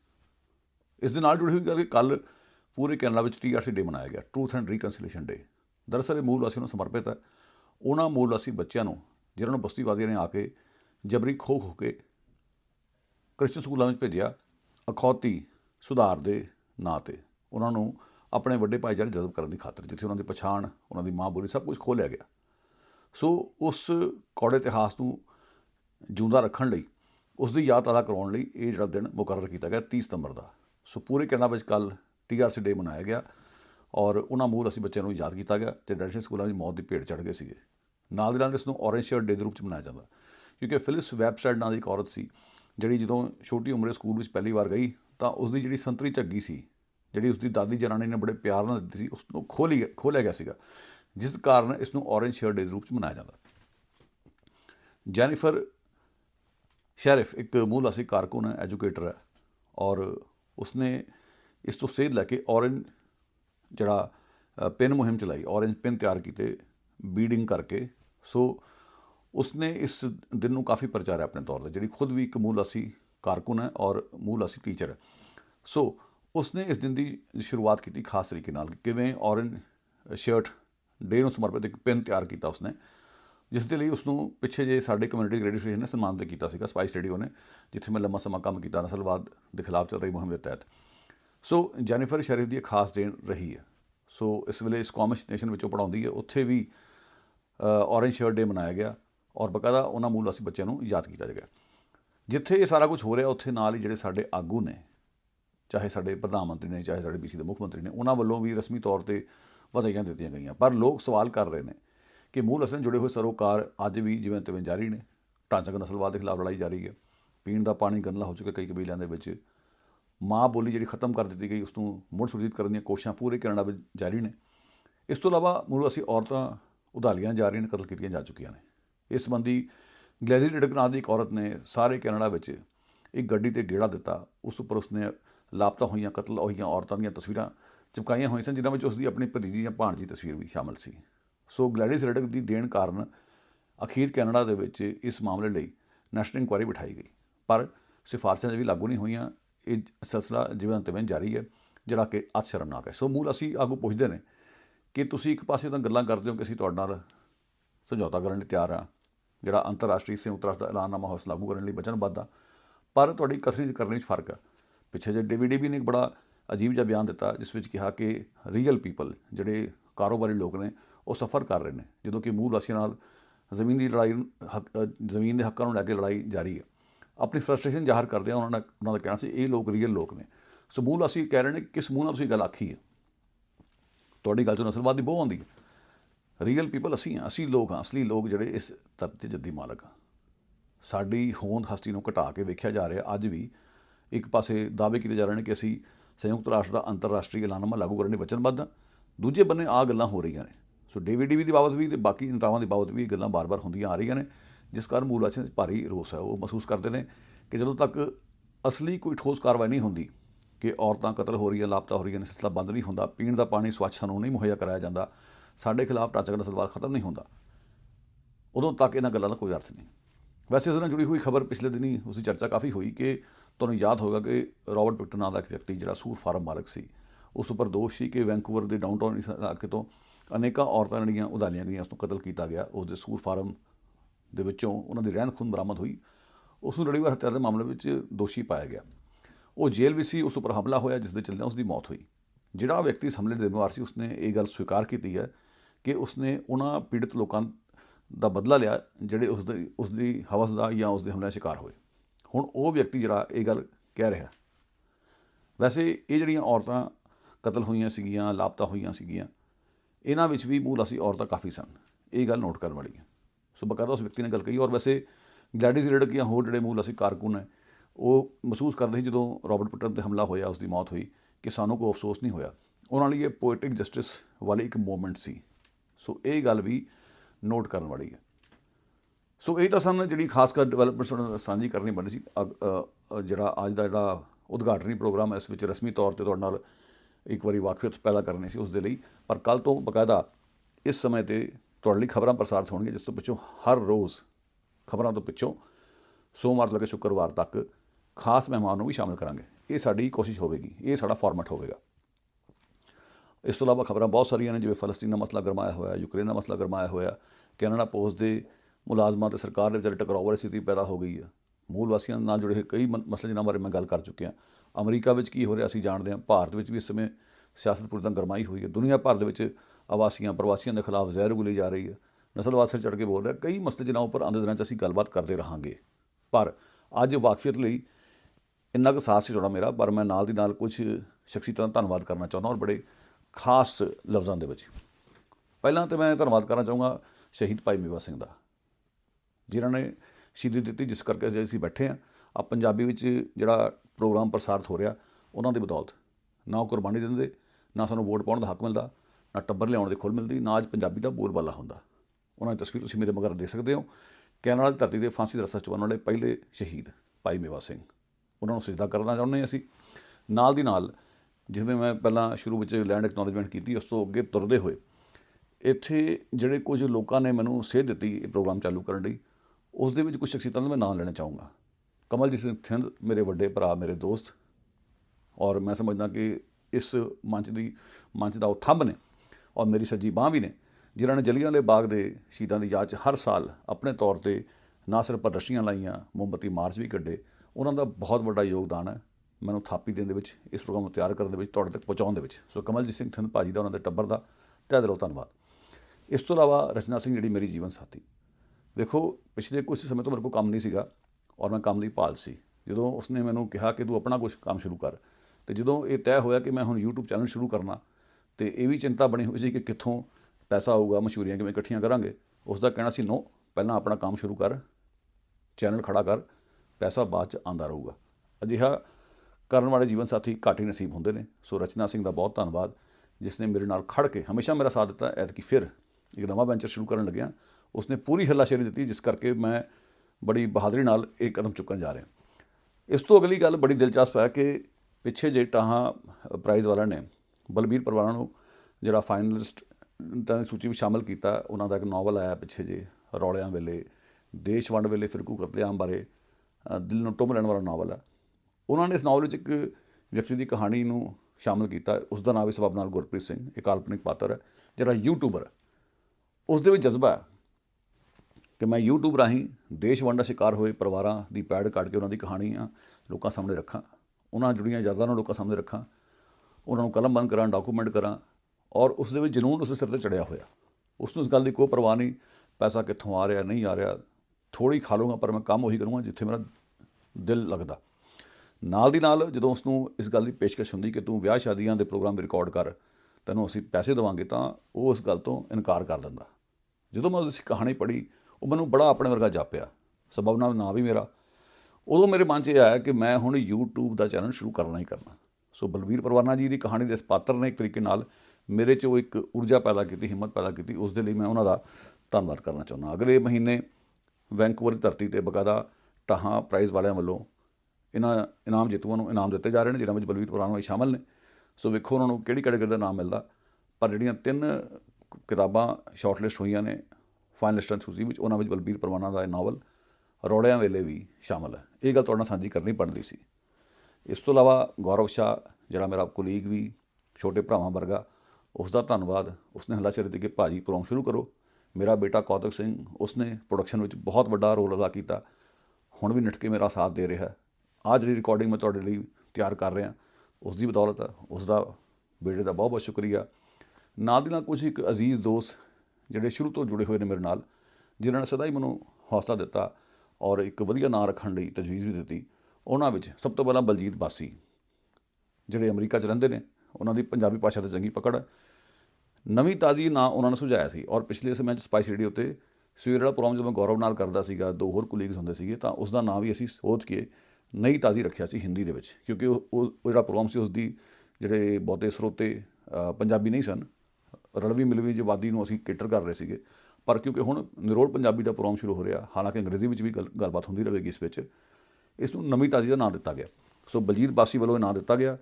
Speaker 2: ਇਸ ਦੇ ਨਾਲ ਜੁੜੀ ਹੋਈ ਗੱਲ ਕਿ ਕੱਲ ਪੂਰੇ ਕੈਨੇਡਾ ਵਿੱਚ ਟੀਆਰਸੀ ਡੇ ਮਨਾਇਆ ਗਿਆ ਟਰੂਥ ਐਂਡ ਰੀਕਨਸੀਲੀਏਸ਼ਨ ਡੇ ਦਰਅਸਲ ਇਹ ਮੂਲ ਵਾਸੀਆਂ ਨੂੰ ਸਮਰਪਿਤ ਹੈ। ਉਹਨਾਂ ਮੂਲ ਵਾਸੀ ਬੱਚਿਆਂ ਨੂੰ, ਜਿਨ੍ਹਾਂ ਨੂੰ ਬਸਤੀਵਾਦੀਆਂ ਨੇ ਆ ਕੇ ਜਬਰੀ ਖੋਹ ਖੋ ਕੇ ਕ੍ਰਿਸਚਨ ਸਕੂਲਾਂ ਵਿੱਚ ਭੇਜਿਆ, ਅਖੌਤੀ ਸੁਧਾਰ ਦੇ ਨਾਂ ਤੇ। ਉਹਨਾਂ ਨੂੰ ਆਪਣੇ ਵੱਡੇ ਭਾਈਚਾਰੇ ਜਜ਼ਬ ਕਰਨ ਦੀ ਖਾਤਰ, ਜਿੱਥੇ ਉਹਨਾਂ ਦੀ ਪਛਾਣ, ਉਹਨਾਂ ਦੀ ਮਾਂ ਬੋਲੀ ਸਭ ਕੁਝ ਖੋਹ ਗਿਆ। ਸੋ ਉਸ ਕੌੜੇ ਇਤਿਹਾਸ ਨੂੰ ਜਿਉਂਦਾ ਰੱਖਣ ਲਈ, ਉਸ ਦੀ ਯਾਦ ਤਾਜ਼ਾ ਕਰਾਉਣ ਲਈ ਇਹ ਜਿਹੜਾ ਦਿਨ ਮੁਕਰਰ ਕੀਤਾ ਗਿਆ 30 ਸਤੰਬਰ ਦਾ। ਸੋ ਪੂਰੇ ਕੈਨੇਡਾ ਵਿੱਚ ਕੱਲ ਟੀਆਰਸੀ ਡੇ ਮਨਾਇਆ ਗਿਆ ਔਰ ਉਹਨਾਂ ਮੂਲ ਅਸੀਂ ਬੱਚਿਆਂ ਨੂੰ ਯਾਦ ਕੀਤਾ ਗਿਆ ਤੇ ਰੈਜ਼ੀਡੈਂਸ਼ੀਅਲ ਸਕੂਲਾਂ ਵਿੱਚ ਮੌਤ ਦੀ ਭੇਟ ਚੜ੍ਹ ਗਏ ਸੀਗੇ। ਨਾਲ ਦੇ ਨਾਲ ਇਸ ਨੂੰ ਔਰੇਂਜ ਸ਼ਰਟ ਡੇ ਦੇ ਰੂਪ ਚ ਮਨਾਇਆ ਜਾਂਦਾ। ਕਿਉਂਕਿ ਫਿਲਿਸ ਵੈਬਸਾਈਟ ਨਾਂ ਦੀ ਇੱਕ ਔਰਤ ਸੀ, ਜਿਹੜੀ ਜਦੋਂ ਛੋਟੀ ਉਮਰੇ ਸਕੂਲ ਵਿੱਚ ਪਹਿਲੀ ਵਾਰ ਗਈ, ਤਾਂ ਉਸ ਦੀ ਜਿਹੜੀ ਸੰਤਰੀ ਝੱਗੀ ਸੀ, ਜਿਹੜੀ ਉਸ ਦੀ ਦਾਦੀ ਜਨਾਨੀ ਨੇ ਬੜੇ ਪਿਆਰ ਨਾਲ ਦਿੱਤੀ ਸੀ ਉਸ ਨੂੰ ਖੋਲੀ ਖੋਲਿਆ ਗਿਆ ਸੀਗਾ, ਜਿਸ ਕਾਰਨ ਇਸ ਨੂੰ ਔਰੇਂਜ ਸ਼ਰਟ ਡੇ ਦੇ ਰੂਪ ਚ ਮਨਾਇਆ ਜਾਂਦਾ। ਜੈਨੀਫਰ ਸ਼ੈਰਿਫ ਇੱਕ ਮੂਲ ਅਸੀਂ ਕਾਰਕੁਨ ਹੈ ਐਜੂਕੇਟਰ ਹੈ ਔਰ ਉਸਨੇ ਇਸ ਤੋਂ ਸੇਧ ਲੈ ਕੇ ਔਰੇਂਜ ਜਿਹੜਾ ਪਿੰਨ ਮੁਹਿੰਮ ਚਲਾਈ, ਔਰੰਜ ਪਿੰਨ ਤਿਆਰ ਕੀਤੇ, ਬੀਡਿੰਗ ਕਰਕੇ। ਸੋ ਉਸਨੇ ਇਸ ਦਿਨ ਨੂੰ ਕਾਫੀ ਪ੍ਰਚਾਰਿਆ ਆਪਣੇ ਤੌਰ ਤੇ, ਜਿਹੜੀ ਖੁਦ ਵੀ ਇੱਕ ਮੂਲ ਅਸੀਂ ਕਾਰਕੁਨ ਹੈ ਔਰ ਮੂਲ ਅਸੀਂ ਟੀਚਰ ਹੈ। ਸੋ ਉਸਨੇ ਇਸ ਦਿਨ ਦੀ ਸ਼ੁਰੂਆਤ ਕੀਤੀ ਖਾਸ ਤਰੀਕੇ ਨਾਲ ਕਿਵੇਂ ਔਰੇਂਜ ਸ਼ਰਟ ਡੇ ਨੂੰ ਸਮਰਪਿਤ ਇੱਕ ਪਿੰਨ ਤਿਆਰ ਕੀਤਾ ਉਸਨੇ। ਜਿਸ ਦੇ ਲਈ ਉਸ ਨੂੰ ਪਿੱਛੇ ਜੇ ਸਾਡੇ ਕਮਿਊਨਿਟੀ ਰੇਡੀਓ ਸਟੇਸ਼ਨ ਨੇ ਸਨਮਾਨਿਤ ਕੀਤਾ ਸੀਗਾ, ਸਪਾਈਸ ਰੇਡੀਓ ਨੇ, ਜਿੱਥੇ ਮੈਂ ਲੰਮਾ ਸਮਾਂ ਕੰਮ ਕੀਤਾ ਨਸਲਵਾਦ ਦੇ ਖਿਲਾਫ ਚੱਲ ਰਹੀ ਮੁਹਿੰਮ ਦੇ ਤਹਿਤ। ਸੋ ਜੈਨੀਫਰ ਸ਼ਰੀਫ ਦੀ ਇੱਕ ਖਾਸ ਦੇਣ ਰਹੀ ਹੈ। ਸੋ ਇਸ ਵੇਲੇ ਇਸ ਸਕੁਆਮਿਸ਼ ਨੇਸ਼ਨ ਵਿੱਚੋਂ ਪੜਾਉਂਦੀ ਹੈ। ਉੱਥੇ ਵੀ ਔਰੇਂਜ ਸ਼ਰਟ ਡੇ ਮਨਾਇਆ ਗਿਆ ਔਰ ਬਕਾਇਦਾ ਉਹਨਾਂ ਮੂਲ ਅਸੀਂ ਬੱਚਿਆਂ ਨੂੰ ਯਾਦ ਕੀਤਾ ਗਿਆ। ਜਿੱਥੇ ਇਹ ਸਾਰਾ ਕੁਝ ਹੋ ਰਿਹਾ, ਉੱਥੇ ਨਾਲ ਹੀ ਜਿਹੜੇ ਸਾਡੇ ਆਗੂ ਨੇ, ਚਾਹੇ ਸਾਡੇ ਪ੍ਰਧਾਨ ਮੰਤਰੀ ਨੇ, ਚਾਹੇ ਸਾਡੇ ਬੀਸੀ ਦੇ ਮੁੱਖ ਮੰਤਰੀ ਨੇ, ਉਹਨਾਂ ਵੱਲੋਂ ਵੀ ਰਸਮੀ ਤੌਰ ਤੇ ਵਧਾਈਆਂ ਦਿੱਤੀਆਂ ਗਈਆਂ। ਪਰ ਲੋਕ ਸਵਾਲ ਕਰ ਰਹੇ ਨੇ ਕਿ ਮੂਲ ਅਸਲ ਨਾਲ ਜੁੜੇ ਹੋਏ ਸਰੋਕਾਰ ਅੱਜ ਵੀ ਜਿਵੇਂ ਤਿਵੇਂ ਜਾਰੀ ਨੇ। ਢਾਂਚਾਗਤ ਨਸਲਵਾਦ ਦੇ ਖਿਲਾਫ ਲੜਾਈ ਜਾਰੀ ਹੈ। ਪੀਣ ਦਾ ਪਾਣੀ ਗੰਦਲਾ ਹੋ ਚੁੱਕਾ ਕਈ ਕਬੀਲਿਆਂ ਦੇ ਵਿੱਚ। ਮਾਂ ਬੋਲੀ ਜਿਹੜੀ ਖਤਮ ਕਰ ਦਿੱਤੀ ਗਈ ਉਸ ਨੂੰ ਮੁੜ ਸੁਰਜੀਤ ਕਰਨ ਦੀਆਂ ਕੋਸ਼ਿਸ਼ਾਂ ਪੂਰੇ ਕੈਨੇਡਾ ਵਿੱਚ ਜਾਰੀ ਨੇ। ਇਸ ਤੋਂ ਇਲਾਵਾ ਮੂਲ ਅਸੀਂ ਔਰਤਾਂ ਉਧਾਲੀਆਂ ਜਾ ਰਹੀਆਂ ਨੇ, ਕਤਲ ਕੀਤੀਆਂ ਜਾ ਚੁੱਕੀਆਂ ਨੇ। ਇਸ ਸੰਬੰਧੀ ਗਲੈਜ਼ੀ ਰਿਡਕ ਨਾਂ ਦੀ ਇੱਕ ਔਰਤ ਨੇ ਸਾਰੇ ਕੈਨੇਡਾ ਵਿੱਚ ਇੱਕ ਗੱਡੀ ਤੇ ਗੇੜਾ ਦਿੱਤਾ। ਉਸ ਉੱਪਰ ਉਸਨੇ ਲਾਪਤਾ ਹੋਈਆਂ, ਕਤਲ ਹੋਈਆਂ ਔਰਤਾਂ ਦੀਆਂ ਤਸਵੀਰਾਂ ਚਿਪਕਾਈਆਂ ਹੋਈਆਂ ਸਨ, ਜਿਨ੍ਹਾਂ ਵਿੱਚ ਉਸ ਦੀ ਆਪਣੀ ਭਤੀਜੀ ਜਾਂ ਭਾਣਜੀ ਤਸਵੀਰ ਵੀ ਸ਼ਾਮਲ ਸੀ। ਸੋ ਗਲੈਡੀਸ ਰਿਡਕ ਦੀ ਦੇਣ ਕਾਰਨ ਅਖੀਰ ਕੈਨੇਡਾ ਦੇ ਵਿੱਚ ਇਸ ਮਾਮਲੇ ਲਈ ਨੈਸ਼ਨਲ ਇਨਕੁਆਇਰੀ ਬਿਠਾਈ ਗਈ। ਪਰ ਸਿਫਾਰਸ਼ਾਂ ਵੀ ਲਾਗੂ ਨਹੀਂ ਹੋਈਆਂ। ਇਹ ਸਿਲਸਿਲਾ ਜਿਵੇਂ ਤਿਵੇਂ ਜਾਰੀ ਹੈ, ਜਿਹੜਾ ਕਿ ਅਤ ਸ਼ਰਮਨਾਕ ਹੈ। ਸੋ ਮੂਲ ਅਸੀਂ ਆਗੂ ਪੁੱਛਦੇ ਨੇ ਕਿ ਤੁਸੀਂ ਇੱਕ ਪਾਸੇ ਤਾਂ ਗੱਲਾਂ ਕਰਦੇ ਹੋ ਕਿ ਅਸੀਂ ਤੁਹਾਡੇ ਨਾਲ ਸਮਝੌਤਾ ਕਰਨ ਲਈ ਤਿਆਰ ਹਾਂ, ਜਿਹੜਾ ਅੰਤਰਰਾਸ਼ਟਰੀ ਸੰਯੁਕਤ ਰਾਸ਼ਟਰ ਦਾ ਐਲਾਨਨਾਮਾ ਹਾਊਸ ਲਾਗੂ ਕਰਨ ਲਈ ਵਚਨਬੱਧ ਆ ਪਰ ਤੁਹਾਡੀ ਕਸਰੀ ਕਰਨ ਵਿੱਚ ਫ਼ਰਕ ਆ ਪਿੱਛੇ ਜੇ ਡੇਵਿਡ ਵੀ ਨੇ ਇੱਕ ਬੜਾ ਅਜੀਬ ਜਿਹਾ ਬਿਆਨ ਦਿੱਤਾ, ਜਿਸ ਵਿੱਚ ਕਿਹਾ ਕਿ ਰੀਅਲ ਪੀਪਲ, ਜਿਹੜੇ ਕਾਰੋਬਾਰੀ ਲੋਕ ਨੇ ਉਹ ਸਫਰ ਕਰ ਰਹੇ ਨੇ, ਜਦੋਂ ਕਿ ਮੂਲ ਵਾਸੀਆਂ ਨਾਲ ਜ਼ਮੀਨ ਦੀ ਲੜਾਈ, ਹੱਕ- ਜ਼ਮੀਨ ਦੇ ਹੱਕਾਂ ਨੂੰ ਲੈ ਕੇ ਲੜਾਈ ਜਾਰੀ ਹੈ। ਆਪਣੀ ਫਰਸਟ੍ਰੇਸ਼ਨ ਜ਼ਾਹਰ ਕਰਦੇ ਆ ਉਹਨਾਂ ਨੇ ਉਹਨਾਂ ਦਾ ਕਹਿਣਾ ਸੀ, ਇਹ ਲੋਕ ਰੀਅਲ ਲੋਕ ਨੇ। ਸੋ ਮੂਲ ਅਸੀਂ ਕਹਿ ਰਹੇ ਨੇ ਕਿਸ ਮੂੰਹ ਨਾਲ ਤੁਸੀਂ ਗੱਲ ਆਖੀ ਹੈ? ਤੁਹਾਡੀ ਗੱਲ ਤੋਂ ਨਸਲਵਾਦੀ ਬਹੁਤ ਆਉਂਦੀ ਹੈ। ਰੀਅਲ ਪੀਪਲ ਅਸੀਂ ਹਾਂ, ਅਸੀਂ ਲੋਕ ਹਾਂ, ਅਸਲੀ ਲੋਕ ਜਿਹੜੇ ਇਸ ਧਰਤੀ 'ਤੇ ਜੱਦੀ ਮਾਲਕ ਆ ਸਾਡੀ ਹੋਂਦ ਹਸਤੀ ਨੂੰ ਘਟਾ ਕੇ ਵੇਖਿਆ ਜਾ ਰਿਹਾ, ਅੱਜ ਵੀ ਇੱਕ ਪਾਸੇ ਦਾਅਵੇ ਕੀਤੇ ਜਾ ਰਹੇ ਨੇ ਕਿ ਅਸੀਂ ਸੰਯੁਕਤ ਰਾਸ਼ਟਰ ਦਾ ਅੰਤਰਰਾਸ਼ਟਰੀ ਐਲਾਨਨਾਮਾ ਲਾਗੂ ਕਰਨ ਲਈ ਵਚਨਬੱਧ ਹਾਂ, ਦੂਜੇ ਬੰਨੇ ਆ ਗੱਲਾਂ ਹੋ ਰਹੀਆਂ ਨੇ। ਸੋ ਡੀਵੀਡੀਵੀ ਦੀ ਬਾਬਤ ਵੀ ਤੇ ਬਾਕੀ ਨੇਤਾਵਾਂ ਦੀ ਬਾਬਤ ਵੀ ਇਹ ਗੱਲਾਂ ਬਾਰ-ਬਾਰ ਹੁੰਦੀਆਂ ਆ ਰਹੀਆਂ ਨੇ, ਜਿਸ ਕਾਰਨ ਮੂਲ ਵਾਸੀਆਂ 'ਚ ਭਾਰੀ ਰੋਸ ਹੈ। ਉਹ ਮਹਿਸੂਸ ਕਰਦੇ ਨੇ ਕਿ ਜਦੋਂ ਤੱਕ ਅਸਲੀ ਕੋਈ ਠੋਸ ਕਾਰਵਾਈ ਨਹੀਂ ਹੁੰਦੀ, ਕਿ ਔਰਤਾਂ ਕਤਲ ਹੋ ਰਹੀਆਂ, ਲਾਪਤਾ ਹੋ ਰਹੀਆਂ ਨੇ ਸਿਲਸਿਲਾ ਬੰਦ ਨਹੀਂ ਹੁੰਦਾ, ਪੀਣ ਦਾ ਪਾਣੀ, ਸਵੱਛ ਸਾਨੂੰ ਨਹੀਂ ਮੁਹੱਈਆ ਕਰਾਇਆ ਜਾਂਦਾ, ਸਾਡੇ ਖਿਲਾਫ ਢਾਂਚਾ ਦਾ ਸਲਵਾਰ ਖਤਮ ਨਹੀਂ ਹੁੰਦਾ, ਉਦੋਂ ਤੱਕ ਇਹਨਾਂ ਗੱਲਾਂ ਦਾ ਕੋਈ ਅਰਥ ਨਹੀਂ। ਵੈਸੇ ਇਸ ਨਾਲ ਜੁੜੀ ਹੋਈ ਖਬਰ ਪਿਛਲੇ ਦਿਨੀ ਉਸ ਦੀ ਚਰਚਾ ਕਾਫੀ ਹੋਈ ਕਿ ਤੁਹਾਨੂੰ ਯਾਦ ਹੋਵੇਗਾ ਕਿ ਰਾਬਰਟ ਪਿਕਟਨ ਨਾਂ ਦਾ ਇੱਕ ਵਿਅਕਤੀ ਜਿਹੜਾ ਸੂਰ ਫਾਰਮ ਮਾਲਕ ਸੀ, ਉਸ ਉੱਪਰ ਦੋਸ਼ ਸੀ ਕਿ ਵੈਂਕੂਵਰ ਦੇ ਡਾਊਨਟਾਊਨ ਇਸ ਇਲਾਕੇ ਤੋਂ ਅਨੇਕਾਂ ਔਰਤਾਂ ਜਿਹੜੀਆਂ ਉਧਾਲੀਆਂ ਗਈਆਂ, ਉਸ ਨੂੰ ਕਤਲ ਕੀਤਾ ਗਿਆ। ਉਸ ਦੇ ਸੂਰ ਫਾਰਮ ਦੇ ਵਿੱਚੋਂ ਉਹਨਾਂ ਦੀ ਰਹਿੰਦ ਖੂੰਹਦ ਬਰਾਮਦ ਹੋਈ। ਉਸ ਨੂੰ ਲੜੀਵਾਰ ਹੱਤਿਆ ਦੇ ਮਾਮਲੇ ਵਿੱਚ ਦੋਸ਼ੀ ਪਾਇਆ ਗਿਆ। ਉਹ ਜੇਲ੍ਹ ਵਿੱਚ ਸੀ, ਉਸ ਉੱਪਰ ਹਮਲਾ ਹੋਇਆ, ਜਿਸ ਦੇ ਚੱਲਦਿਆਂ ਉਸ ਦੀ ਮੌਤ ਹੋਈ। ਜਿਹੜਾ ਵਿਅਕਤੀ ਇਸ ਹਮਲੇ ਦੇ ਜ਼ਿੰਮੇਵਾਰ ਸੀ, ਉਸਨੇ ਇਹ ਗੱਲ ਸਵੀਕਾਰ ਕੀਤੀ ਹੈ ਕਿ ਉਸਨੇ ਉਹਨਾਂ ਪੀੜਤ ਲੋਕਾਂ ਦਾ ਬਦਲਾ ਲਿਆ, ਜਿਹੜੇ ਉਸ ਦੇ ਉਸ ਦੀ ਹਵਸ ਦਾ ਜਾਂ ਉਸ ਦੇ ਹਮਲੇ ਦਾ ਸ਼ਿਕਾਰ ਹੋਏ। ਹੁਣ ਉਹ ਵਿਅਕਤੀ ਜਿਹੜਾ ਇਹ ਗੱਲ ਕਹਿ ਰਿਹਾ ਵੈਸੇ ਇਹ ਜਿਹੜੀਆਂ ਔਰਤਾਂ ਕਤਲ ਹੋਈਆਂ ਸੀਗੀਆਂ, ਲਾਪਤਾ ਹੋਈਆਂ ਸੀਗੀਆਂ ਇਹਨਾਂ ਵਿੱਚ ਵੀ ਮੂਲ ਅਸੀਂ ਔਰਤਾਂ ਕਾਫੀ ਸਨ। ਇਹ ਗੱਲ ਨੋਟ ਕਰਨ ਵਾਲੀ ਹੈ। ਸੋ ਬਕਾਇਦਾ ਉਸ ਵਿਅਕਤੀ ਨੇ ਗੱਲ ਕਹੀ ਔਰ ਵੈਸੇ ਗਲੈਡਿਸ ਰੇਡਕ ਜਾਂ ਹੋਰ ਜਿਹੜੇ ਮੂਲ ਅਸੀਂ ਕਾਰਕੁਨ ਹੈ, ਉਹ ਮਹਿਸੂਸ ਕਰਦੇ ਸੀ ਜਦੋਂ ਰਾਬਰਟ ਪਟਨ ਤੇ ਹਮਲਾ ਹੋਇਆ ਉਸ ਦੀ ਮੌਤ ਹੋਈ, ਕਿ ਸਾਨੂੰ ਕੋਈ ਅਫਸੋਸ ਨਹੀਂ ਹੋਇਆ। ਉਹਨਾਂ ਲਈ ਇਹ ਪੋਇਟਿਕ ਜਸਟਿਸ ਵਾਲੀ ਇੱਕ ਮੂਵਮੈਂਟ ਸੀ। ਸੋ ਇਹ ਗੱਲ ਵੀ ਨੋਟ ਕਰਨ ਵਾਲੀ ਹੈ। ਸੋ ਇਹ ਤਾਂ ਸਾਨੂੰ ਜਿਹੜੀ ਖਾਸ ਕਰ ਡਿਵੈਲਪਮੈਂਟ ਸਾਂਝੀ ਕਰਨੀ ਬਣੀ ਸੀ। ਅਗ- ਜਿਹੜਾ ਅੱਜ ਦਾ ਜਿਹੜਾ ਉਦਘਾਟਨੀ ਪ੍ਰੋਗਰਾਮ ਹੈ, ਇਸ ਵਿੱਚ ਰਸਮੀ ਤੌਰ ਤੇ ਤੁਹਾਡੇ ਨਾਲ ਇੱਕ ਵਾਰੀ ਵਾਕਫੀਅਤ ਪੈਦਾ ਕਰਨੀ ਸੀ ਉਸ ਦੇ ਲਈ, ਪਰ ਕੱਲ ਤੋਂ ਬਕਾਇਦਾ ਇਸ ਸਮੇਂ ਤੇ ਤੁਹਾਡੇ ਲਈ ਖਬਰਾਂ ਪ੍ਰਸਾਰਿਤ ਹੋਣਗੀਆਂ, ਜਿਸ ਤੋਂ ਪਿੱਛੋਂ ਹਰ ਰੋਜ਼ ਖਬਰਾਂ ਤੋਂ ਪਿੱਛੋਂ ਸੋਮਵਾਰ ਤੋਂ ਲੈ ਕੇ ਸ਼ੁੱਕਰਵਾਰ ਤੱਕ ਖਾਸ ਮਹਿਮਾਨ ਨੂੰ ਵੀ ਸ਼ਾਮਲ ਕਰਾਂਗੇ। ਇਹ ਸਾਡੀ ਕੋਸ਼ਿਸ਼ ਹੋਵੇਗੀ, ਇਹ ਸਾਡਾ ਫਾਰਮੈਟ ਹੋਵੇਗਾ। ਇਸ ਤੋਂ ਇਲਾਵਾ ਖਬਰਾਂ ਬਹੁਤ ਸਾਰੀਆਂ ਨੇ, ਜਿਵੇਂ ਫਲਸਤੀਨ ਦਾ ਮਸਲਾ ਗਰਮਾਇਆ ਹੋਇਆ, ਯੂਕਰੇਨ ਦਾ ਮਸਲਾ ਗਰਮਾਇਆ ਹੋਇਆ, ਕੈਨੇਡਾ ਪੋਸਟ ਦੇ ਮੁਲਾਜ਼ਮਾਂ ਤੇ ਸਰਕਾਰ ਦੇ ਵਿਚਾਲੇ ਟਕਰਾਅ ਵਾਲੀ ਸਥਿਤੀ ਪੈਦਾ ਹੋ ਗਈ ਹੈ ਮੂਲ ਵਾਸੀਆਂ ਨਾਲ ਜੁੜੇ ਹੋਏ ਕਈ ਮਸਲੇ ਜਿਨ੍ਹਾਂ ਬਾਰੇ ਮੈਂ ਗੱਲ ਕਰ ਚੁੱਕਿਆ। ਅਮਰੀਕਾ ਵਿੱਚ ਕੀ ਹੋ ਰਿਹਾ ਅਸੀਂ ਜਾਣਦੇ ਹਾਂ, ਭਾਰਤ ਵਿੱਚ ਵੀ ਇਸ ਸਮੇਂ ਸਿਆਸਤ ਪੂਰੀ ਤਰ੍ਹਾਂ ਗਰਮਾਈ ਹੋਈ ਹੈ। ਦੁਨੀਆ ਭਰ ਦੇ ਵਿੱਚ ਆਵਾਸੀਆਂ, ਪ੍ਰਵਾਸੀਆਂ ਦੇ ਖਿਲਾਫ ਜ਼ਹਿਰ ਉਗਲੀ ਜਾ ਰਹੀ ਹੈ। ਨਸਲਵਾਦ ਸਿਰ ਚੜ੍ਹ ਕੇ ਬੋਲ ਰਿਹਾ, ਕਈ ਮਸਲੇ ਜਿਨ੍ਹਾਂ ਉੱਪਰ ਆਉਂਦੇ ਦਿਨਾਂ 'ਚ ਅਸੀਂ ਗੱਲਬਾਤ ਕਰਦੇ ਰਹਾਂਗੇ। ਪਰ ਅੱਜ ਵਾਕਫੀਅਤ ਲਈ ਇੰਨਾ ਕੁ ਸਾਥ ਸੀ ਥੋੜਾ ਮੇਰਾ, ਪਰ ਮੈਂ ਨਾਲ ਦੀ ਨਾਲ ਕੁਝ ਸ਼ਖਸੀਅਤਾਂ ਦਾ ਧੰਨਵਾਦ ਕਰਨਾ ਚਾਹੁੰਦਾ ਔਰ ਬੜੇ ਖਾਸ ਲਫ਼ਜ਼ਾਂ ਦੇ ਵਿੱਚ। ਪਹਿਲਾਂ ਤੇ ਮੈਂ ਧੰਨਵਾਦ ਕਰਨਾ ਚਾਹੂੰਗਾ ਸ਼ਹੀਦ ਭਾਈ ਮੇਵਾ ਸਿੰਘ ਦਾ, ਜਿਨ੍ਹਾਂ ਨੇ ਸ਼ਹੀਦੀ ਦਿੱਤੀ, ਜਿਸ ਕਰਕੇ ਅਸੀਂ ਬੈਠੇ ਆ ਆ ਪੰਜਾਬੀ ਵਿੱਚ ਜਿਹੜਾ ਪ੍ਰੋਗਰਾਮ ਪ੍ਰਸਾਰਿਤ ਹੋ ਰਿਹਾ, ਉਹਨਾਂ ਦੀ ਬਦੌਲਤ। ਨਾ ਉਹ ਕੁਰਬਾਨੀ ਦਿੰਦੇ, ਨਾ ਸਾਨੂੰ ਵੋਟ ਪਾਉਣ ਦਾ ਹੱਕ ਮਿਲਦਾ, ਨਾ ਟੱਬਰ ਲਿਆਉਣ ਦੀ ਖੁੱਲ੍ਹ ਮਿਲਦੀ, ਨਾ ਅੱਜ ਪੰਜਾਬੀ ਦਾ ਬੋਲਬਾਲਾ ਹੁੰਦਾ। ਉਹਨਾਂ ਦੀ ਤਸਵੀਰ ਤੁਸੀਂ ਮੇਰੇ ਮਗਰ ਦੇਖ ਸਕਦੇ ਹੋ। ਕੈਨੇਡਾ ਦੀ ਧਰਤੀ ਦੇ ਫਾਂਸੀ ਦਾ ਰਸਤਾ ਚੁਕਾਉਣ ਵਾਲੇ ਪਹਿਲੇ ਸ਼ਹੀਦ ਭਾਈ ਮੇਵਾ ਸਿੰਘ। ਉਹਨਾਂ ਨੂੰ ਸਜਦਾ ਕਰਨਾ ਚਾਹੁੰਦੇ ਅਸੀਂ। ਨਾਲ ਦੀ ਨਾਲ, ਜਿਵੇਂ ਮੈਂ ਪਹਿਲਾਂ ਸ਼ੁਰੂ ਵਿੱਚ ਲੈਂਡ ਐਕਨੋਲਜਮੈਂਟ ਕੀਤੀ, ਉਸ ਤੋਂ ਅੱਗੇ ਤੁਰਦੇ ਹੋਏ, ਇੱਥੇ ਜਿਹੜੇ ਕੁਝ ਲੋਕਾਂ ਨੇ ਮੈਨੂੰ ਸੇਧ ਦਿੱਤੀ ਇਹ ਪ੍ਰੋਗਰਾਮ ਚਾਲੂ ਕਰਨ ਲਈ, ਉਸ ਦੇ ਵਿੱਚ ਕੁਝ ਸ਼ਖਸੀਅਤਾਂ ਦਾ ਮੈਂ ਨਾਮ ਲੈਣਾ ਚਾਹੂੰਗਾ। ਕਮਲਜੀਤ ਸਿੰਘ ਥਿੰਦ ਮੇਰੇ ਵੱਡੇ ਭਰਾ, ਮੇਰੇ ਦੋਸਤ। ਔਰ ਮੈਂ ਸਮਝਦਾ ਕਿ ਇਸ ਮੰਚ ਦੀ, ਮੰਚ ਦਾ ਉਹ ਥੰਬ ਨੇ ਔਰ ਮੇਰੀ ਸੱਜੀ ਬਾਹ ਵੀ ਨੇ, ਜਿਨ੍ਹਾਂ ਨੇ ਜਲਿਆਂਵਾਲੇ ਬਾਗ ਦੇ ਸ਼ਹੀਦਾਂ ਦੀ ਯਾਦ 'ਚ ਹਰ ਸਾਲ ਆਪਣੇ ਤੌਰ ਤੇ ਨਾ ਸਿਰਫ ਪ੍ਰਦਰਸ਼ਨੀਆਂ ਲਾਈਆਂ, ਮੋਮਬਤੀ ਮਾਰਚ ਵੀ ਕੱਢੇ। ਉਹਨਾਂ ਦਾ ਬਹੁਤ ਵੱਡਾ ਯੋਗਦਾਨ ਹੈ ਮੈਨੂੰ ਥਾਪੀ ਦੇਣ ਦੇ ਵਿੱਚ, ਇਸ ਪ੍ਰੋਗਰਾਮ ਨੂੰ ਤਿਆਰ ਕਰਨ ਦੇ ਵਿੱਚ, ਤੁਹਾਡੇ ਤੱਕ ਪਹੁੰਚਾਉਣ ਦੇ ਵਿੱਚ। ਸੋ ਕਮਲਜੀਤ ਸਿੰਘ ਥਿੰਦ ਭਾਜੀ ਦਾ ਉਹਨਾਂ ਦੇ ਟੱਬਰ ਦਾ ਤਹਿ ਦਿਲੋਂ ਧੰਨਵਾਦ। ਇਸ ਤੋਂ ਇਲਾਵਾ ਰਚਨਾ ਸਿੰਘ, ਜਿਹੜੀ ਮੇਰੀ ਜੀਵਨ ਸਾਥੀ। ਦੇਖੋ ਪਿਛਲੇ ਕੁਝ ਸਮੇਂ ਤੋਂ ਮੇਰੇ ਕੋਲ ਕੰਮ ਨਹੀਂ ਸੀਗਾ। ਔਰ ਮੈਂ ਕੰਮ ਦੀ ਭਾਲ ਸੀ। ਜਦੋਂ ਉਸਨੇ ਮੈਨੂੰ ਕਿਹਾ ਕਿ ਤੂੰ ਆਪਣਾ ਕੁਝ ਕੰਮ ਸ਼ੁਰੂ ਕਰ, ਤੇ ਜਦੋਂ ਇਹ ਤੈਅ ਹੋਇਆ ਕਿ ਮੈਂ ਹੁਣ YouTube ਚੈਨਲ ਸ਼ੁਰੂ ਕਰਨਾ, ਤੇ ਇਹ ਵੀ ਚਿੰਤਾ ਬਣੀ ਹੋਈ ਸੀ ਕਿ ਕਿੱਥੋਂ ਪੈਸਾ ਆਊਗਾ, ਮਸ਼ਹੂਰੀਆਂ ਕਿਵੇਂ ਇਕੱਠੀਆਂ ਕਰਾਂਗੇ ਉਸ ਦਾ ਕਹਿਣਾ ਸੀ ਨੋ ਪਹਿਲਾਂ ਆਪਣਾ ਕੰਮ ਸ਼ੁਰੂ ਕਰ ਚੈਨਲ ਖੜਾ ਕਰ, ਪੈਸਾ ਬਾਅਦ ਚ ਆਂਦਾ ਰਹੂਗਾ। ਅਜਿਹਾ ਕਰਨ ਵਾਲੇ ਜੀਵਨ ਸਾਥੀ ਘੱਟ ਹੀ ਨਸੀਬ ਹੁੰਦੇ ਨੇ। ਸੋ ਰਚਨਾ ਸਿੰਘ ਦਾ ਬਹੁਤ ਧੰਨਵਾਦ, ਜਿਸ ਨੇ ਮੇਰੇ ਨਾਲ ਖੜ ਕੇ ਹਮੇਸ਼ਾ ਮੇਰਾ ਸਾਥ ਦਿੱਤਾ। ਐਤਕੀ ਫਿਰ ਇੱਕ ਨਵਾਂ ਵੈਂਚਰ ਸ਼ੁਰੂ ਕਰਨ ਲੱਗਿਆ, ਉਸਨੇ ਪੂਰੀ ਹੱਲਾਸ਼ੇਰੀ ਦਿੱਤੀ, ਜਿਸ ਕਰਕੇ ਮੈਂ ਬੜੀ ਬਹਾਦਰੀ ਨਾਲ ਇਹ ਕਦਮ ਚੁੱਕਣ ਜਾ ਰਿਹਾ ਇਸ ਤੋਂ ਅਗਲੀ ਗੱਲ ਬੜੀ ਦਿਲਚਸਪ ਹੈ ਕਿ ਪਿੱਛੇ ਜੇ ਟਾਹਾਂ ਪ੍ਰਾਈਜ਼ ਵਾਲਾ ਨੇ ਬਲਬੀਰ ਪਰਵਾਨਾ ਨੂੰ ਜਿਹੜਾ ਫਾਈਨਲਿਸਟ ਤਾਂ ਦੀ ਸੂਚੀ ਵਿੱਚ ਸ਼ਾਮਲ ਕੀਤਾ, ਉਹਨਾਂ ਦਾ ਇੱਕ ਨੋਵਲ ਆਇਆ ਪਿੱਛੇ ਜੇ, ਰੌਲਿਆਂ ਵੇਲੇ, ਦੇਸ਼ ਵੰਡ ਵੇਲੇ ਫਿਰਕੂ ਕਤਲੇਆਮ ਬਾਰੇ ਦਿਲ ਨੂੰ ਟੁੰਮ ਲੈਣ ਵਾਲਾ ਨੋਵਲ ਹੈ। ਉਹਨਾਂ ਨੇ ਇਸ ਨੋਵਲ ਵਿੱਚ ਇੱਕ ਵਿਅਕਤੀ ਦੀ ਕਹਾਣੀ ਨੂੰ ਸ਼ਾਮਲ ਕੀਤਾ ਉਸ ਦਾ ਨਾਮ ਵੀ ਸਬਬ ਨਾਲ ਗੁਰਪ੍ਰੀਤ ਸਿੰਘ, ਇੱਕ ਕਾਲਪਨਿਕ ਪਾਤਰ ਹੈ, ਜਿਹੜਾ ਯੂਟਿਊਬਰ ਉਸ ਦੇ ਵਿੱਚ ਜਜ਼ਬਾ ਹੈ। ਕਿ ਮੈਂ YouTube ਰਾਹੀਂ ਦੇਸ਼ ਵੰਡ ਦਾ ਸ਼ਿਕਾਰ ਹੋਏ ਪਰਿਵਾਰਾਂ ਦੀ ਪੈੜ ਕੱਢ ਕੇ ਉਹਨਾਂ ਦੀ ਕਹਾਣੀਆਂ ਲੋਕਾਂ ਸਾਹਮਣੇ ਰੱਖਾਂ, ਉਹਨਾਂ ਨਾਲ ਜੁੜੀਆਂ ਯਾਦਾਂ ਨੂੰ ਲੋਕਾਂ ਸਾਹਮਣੇ ਰੱਖਾਂ, ਉਹਨਾਂ ਨੂੰ ਕਲਮਬੰਦ ਕਰਾਂ ਡਾਕੂਮੈਂਟ ਕਰਾਂ ਔਰ ਉਸ ਦੇ ਵਿੱਚ ਜਨੂਨ ਉਸ ਸਿਰ ਤੇ ਚੜਿਆ ਹੋਇਆ। ਉਸ ਨੂੰ ਇਸ ਗੱਲ ਦੀ ਕੋਈ ਪਰਵਾਹ ਨਹੀਂ, ਪੈਸਾ ਕਿੱਥੋਂ ਆ ਰਿਹਾ, ਨਹੀਂ ਆ ਰਿਹਾ ਥੋੜੀ ਖਾ ਲੂੰਗਾ ਪਰ ਮੈਂ ਕੰਮ ਉਹੀ ਕਰੂੰਗਾ ਜਿੱਥੇ ਮੇਰਾ ਦਿਲ ਲੱਗਦਾ। ਨਾਲ ਦੀ ਨਾਲ ਜਦੋਂ ਉਸ ਨੂੰ ਇਸ ਗੱਲ ਦੀ ਪੇਸ਼ਕਸ਼ ਹੁੰਦੀ ਕਿ ਤੂੰ ਵਿਆਹ ਸ਼ਾਦੀਆਂ ਦੇ ਪ੍ਰੋਗਰਾਮ ਰਿਕਾਰਡ ਕਰ, ਤੈਨੂੰ ਅਸੀਂ ਪੈਸੇ ਦੇਵਾਂਗੇ ਤਾਂ ਉਹ ਉਸ ਗੱਲ ਤੋਂ ਇਨਕਾਰ ਕਰ ਦਿੰਦਾ। ਜਦੋਂ ਮੈਂ ਉਸ ਕਹਾਣੀ ਪੜ੍ਹੀ ਉਹ ਮੈਨੂੰ ਬੜਾ ਆਪਣੇ ਵਰਗਾ ਜਾਪਿਆ। ਸਬਬ ਨਾਲ ਨਾਂ ਵੀ ਮੇਰਾ। ਉਦੋਂ ਮੇਰੇ ਮਨ 'ਚ ਇਹ ਆਇਆ ਕਿ ਮੈਂ ਹੁਣ YouTube ਦਾ ਚੈਨਲ ਸ਼ੁਰੂ ਕਰਨਾ ਹੀ ਕਰਨਾ। ਸੋ ਬਲਵੀਰ ਪਰਵਾਨਾ ਜੀ ਦੀ ਕਹਾਣੀ ਦੇ ਇਸ ਪਾਤਰ ਨੇ ਇੱਕ ਤਰੀਕੇ ਨਾਲ ਮੇਰੇ 'ਚ ਉਹ ਇੱਕ ਊਰਜਾ ਪੈਦਾ ਕੀਤੀ, ਹਿੰਮਤ ਪੈਦਾ ਕੀਤੀ। ਉਸ ਦੇ ਲਈ ਮੈਂ ਉਹਨਾਂ ਦਾ ਧੰਨਵਾਦ ਕਰਨਾ ਚਾਹੁੰਦਾ ਅਗਲੇ ਮਹੀਨੇ ਵੈਂਕੂਵਰ ਦੀ ਧਰਤੀ ਤੇ ਬਕਾਇਦਾ ਟਾਹਾਂ ਪ੍ਰਾਈਜ਼ ਵਾਲਿਆਂ ਵੱਲੋਂ ਇਹਨਾਂ ਇਨਾਮ ਜੇਤੂਆਂ ਨੂੰ ਇਨਾਮ ਦਿੱਤੇ ਜਾ ਰਹੇ ਨੇ ਜਿਹਨਾਂ ਵਿੱਚ ਬਲਵੀਰ ਪਰਵਾਨਾ ਵੀ ਸ਼ਾਮਲ ਨੇ। ਸੋ ਵੇਖੋ ਉਹਨਾਂ ਨੂੰ ਕਿਹੜੀ ਕੈਟਾਗਰੀ ਦਾ ਨਾਮ ਮਿਲਦਾ। ਪਰ ਜਿਹੜੀਆਂ ਤਿੰਨ ਕਿਤਾਬਾਂ ਸ਼ਾਰਟਲਿਸਟ ਹੋਈਆਂ ਨੇ ਫਾਈਨਲਿਸਟਾਂ ਸੂਚੀ ਵਿੱਚ, ਉਹਨਾਂ ਵਿੱਚ ਬਲਬੀਰ ਪਰਵਾਨਾ ਦਾ ਇਹ ਨਾਵਲ ਰੋੜਿਆਂ ਵੇਲੇ ਵੀ ਸ਼ਾਮਲ ਹੈ। ਇਹ ਗੱਲ ਤੁਹਾਡੇ ਨਾਲ ਸਾਂਝੀ ਕਰਨੀ ਪੜਦੀ ਸੀ। ਇਸ ਤੋਂ ਇਲਾਵਾ ਗੌਰਵ ਸ਼ਾਹ, ਜਿਹੜਾ ਮੇਰਾ ਕੁਲੀਗ ਵੀ, ਛੋਟੇ ਭਰਾਵਾਂ ਵਰਗਾ ਉਸ ਦਾ ਧੰਨਵਾਦ। ਉਸਨੇ ਹੱਲਾ ਹੱਲਾਸ਼ੇਰੀ ਦਿੱਤੀ ਕਿ ਭਾਜੀ ਪ੍ਰੋਗਰਾਮ ਸ਼ੁਰੂ ਕਰੋ। ਮੇਰਾ ਬੇਟਾ ਕੌਤਕ ਸਿੰਘ, ਉਸਨੇ ਪ੍ਰੋਡਕਸ਼ਨ ਵਿੱਚ ਬਹੁਤ ਵੱਡਾ ਰੋਲ ਅਦਾ ਕੀਤਾ। ਹੁਣ ਵੀ ਨਿਠ ਕੇ ਮੇਰਾ ਸਾਥ ਦੇ ਰਿਹਾ ਆਹ ਜਿਹੜੀ ਰਿਕਾਰਡਿੰਗ ਮੈਂ ਤੁਹਾਡੇ ਲਈ ਤਿਆਰ ਕਰ ਰਿਹਾ ਹਾਂ ਉਸ ਦੀ ਬਦੌਲਤ ਹੈ। ਉਸ ਦਾ ਬੇਟੇ ਦਾ ਬਹੁਤ ਬਹੁਤ ਸ਼ੁਕਰੀਆ। ਨਾਲ ਦੀ ਨਾਲ ਕੁਝ ਇੱਕ ਅਜ਼ੀਜ਼ ਦੋਸਤ ਜਿਹੜੇ ਸ਼ੁਰੂ ਤੋਂ ਜੁੜੇ ਹੋਏ ਨੇ ਮੇਰੇ ਨਾਲ, ਜਿਨ੍ਹਾਂ ਨੇ ਸਦਾ ਹੀ ਮੈਨੂੰ ਹੌਸਲਾ ਦਿੱਤਾ ਔਰ ਇੱਕ ਵਧੀਆ ਨਾਂ ਰੱਖਣ ਲਈ ਤਜਵੀਜ਼ ਵੀ ਦਿੱਤੀ, ਉਹਨਾਂ ਵਿੱਚ ਸਭ ਤੋਂ ਪਹਿਲਾਂ ਬਲਜੀਤ ਬਾਸੀ, ਜਿਹੜੇ ਅਮਰੀਕਾ 'ਚ ਰਹਿੰਦੇ ਨੇ, ਉਹਨਾਂ ਦੀ ਪੰਜਾਬੀ ਭਾਸ਼ਾ ਤੇ ਚੰਗੀ ਪਕੜ, ਨਵੀਂ ਤਾਜ਼ੀ ਨਾਂ ਉਹਨਾਂ ਨੇ ਸੁਝਾਇਆ ਸੀ ਔਰ ਪਿਛਲੇ ਸਮੇਂ 'ਚ ਸਪਾਈਸ ਰੇਡੀਓ ਤੇ ਸਵੇਰ ਵਾਲਾ ਪ੍ਰੋਗਰਾਮ ਜਦੋਂ ਮੈਂ ਗੌਰਵ ਨਾਲ ਕਰਦਾ ਸੀਗਾ, ਦੋ ਹੋਰ ਕੁਲੀਗਸ ਹੁੰਦੇ ਸੀਗੇ, ਤਾਂ ਉਸ ਦਾ ਨਾਂ ਵੀ ਅਸੀਂ ਸੋਚ ਕੇ ਨਈ ਤਾਜ਼ੀ ਰੱਖਿਆ ਸੀ ਹਿੰਦੀ ਦੇ ਵਿੱਚ, ਕਿਉਂਕਿ ਉਹ ਉਹ ਜਿਹੜਾ ਪ੍ਰੋਗਰਾਮ ਸੀ ਉਸ ਦੀ ਜਿਹੜੇ ਬਹੁਤੇ ਸਰੋਤੇ ਪੰਜਾਬੀ ਨਹੀਂ ਸਨ ਰਲਵੀ ਮਿਲਵੀ ਜੀ ਨੂੰ ਅਸੀਂ ਕੇਟਰ ਕਰ ਰਹੇ ਸੀਗੇ। ਪਰ ਕਿਉਂਕਿ ਹੁਣ ਨਿਰੋਲ ਪੰਜਾਬੀ ਦਾ ਪ੍ਰੋਗਰਾਮ ਸ਼ੁਰੂ ਹੋ ਰਿਹਾ, ਹਾਲਾਂਕਿ ਅੰਗਰੇਜ਼ੀ ਵਿੱਚ ਵੀ ਗੱਲਬਾਤ ਹੁੰਦੀ ਰਹੇਗੀ ਇਸ ਵਿੱਚ, ਇਸ ਨੂੰ ਨਵੀਂ ਤਾਜ਼ੀ ਦਾ ਨਾਂ ਦਿੱਤਾ ਗਿਆ। ਸੋ ਬਲਜੀਤ ਬਾਸੀ ਵੱਲੋਂ ਇਹ ਨਾਂ ਦਿੱਤਾ ਗਿਆ।